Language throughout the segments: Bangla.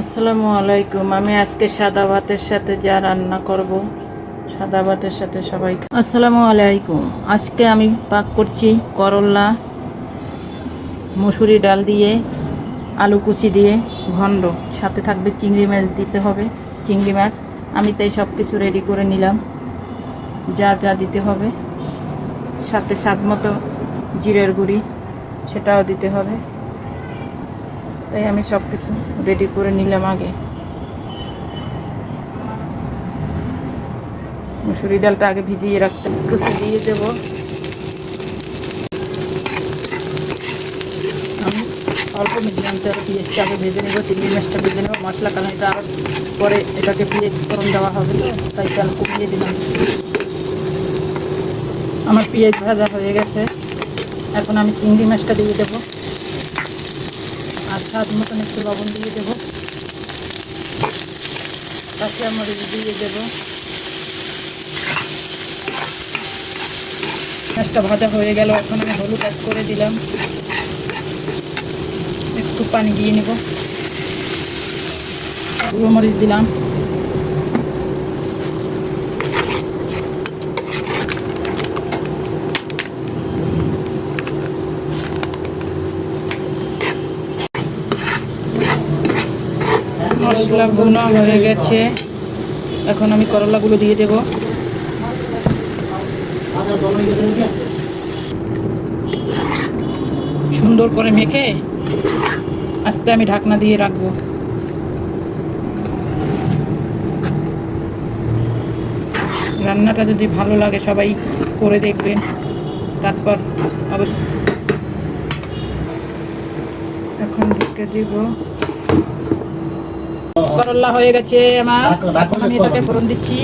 আসসালামু আলাইকুম। আমি আজকে সাদা ভাতের সাথে যা রান্না করব, সাদা ভাতের সাথে সবাই আসসালামু আলাইকুম। আজকে আমি পাক করছি করল্লা মসুরি ডাল দিয়ে, আলু কুচি দিয়ে ভণ্ড সাথে থাকবে চিংড়ি মাছ দিতে হবে, চিংড়ি মাছ। আমি তাই সব কিছু রেডি করে নিলাম। যা যা দিতে হবে। সাথে স্বাদ মতো জিরের গুঁড়ি, সেটাও দিতে হবে। তাই আমি সব কিছু রেডি করে নিলাম আগে। মুসুরি ডালটা আগে ভিজিয়ে রাখতে কুচি দিয়ে দেব। আমি অল্প মিডিয়াম তেল পেঁয়াজটা আগে ভেজে নেব, চিংড়ি মাছটা ভেজে নেব, মশলা কালাইটা আর পরে এটাকে পেঁয়াজ ফোড়ন দেওয়া হবে তাই তেল কমিয়ে দিলাম। আমার পেঁয়াজ ভাজা হয়ে গেছে। এখন আমি চিংড়ি মাছটা দিয়ে দেবো। স্বাদ মতন একটু লবণ দিয়ে দেবো। কাঁচা মরিচ দিয়ে দেবো। একটা ভাজা হয়ে গেল, এখন আমি হলুদ অ্যাড করে দিলাম। একটু পানি দিয়ে নেব। গুঁড়ো মরিচ দিলাম। মশলা ভুনা হয়ে গেছে। এখন আমি করলাগুলো দিয়ে দেব। সুন্দর করে মেখে আস্তে আমি ঢাকনা দিয়ে রাখব। রান্নাটা যদি ভালো লাগে সবাই করে দেখবেন। তারপর আবার এখন ঢুকে দিব। করল্লা হয়ে গেছে আমার। আমি এটাকে ফোড়ন দিচ্ছি।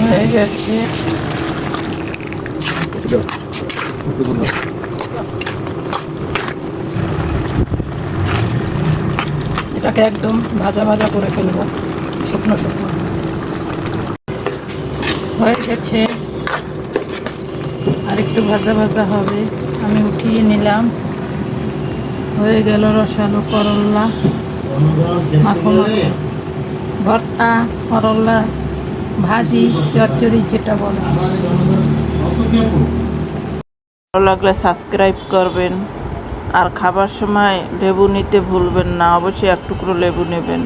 হয়ে গেছে। এটাকে একদম ভাজা ভাজা করে ফেলব। শুকনো শুকনো। হয়ে গেছে। একটু ভাজা ভাজা হবে। আমি উঠিয়ে নিলাম। হয়ে গেল রসালো করল্লা মাখো ভর্তা করল্লা ভাজি, চচ্চড়ি, যেটা বলে। ভালো লাগলে সাবস্ক্রাইব করবেন। আর খাবার সময় লেবু নিতে ভুলবেন না। অবশ্যই এক টুকরো লেবু নেবেন।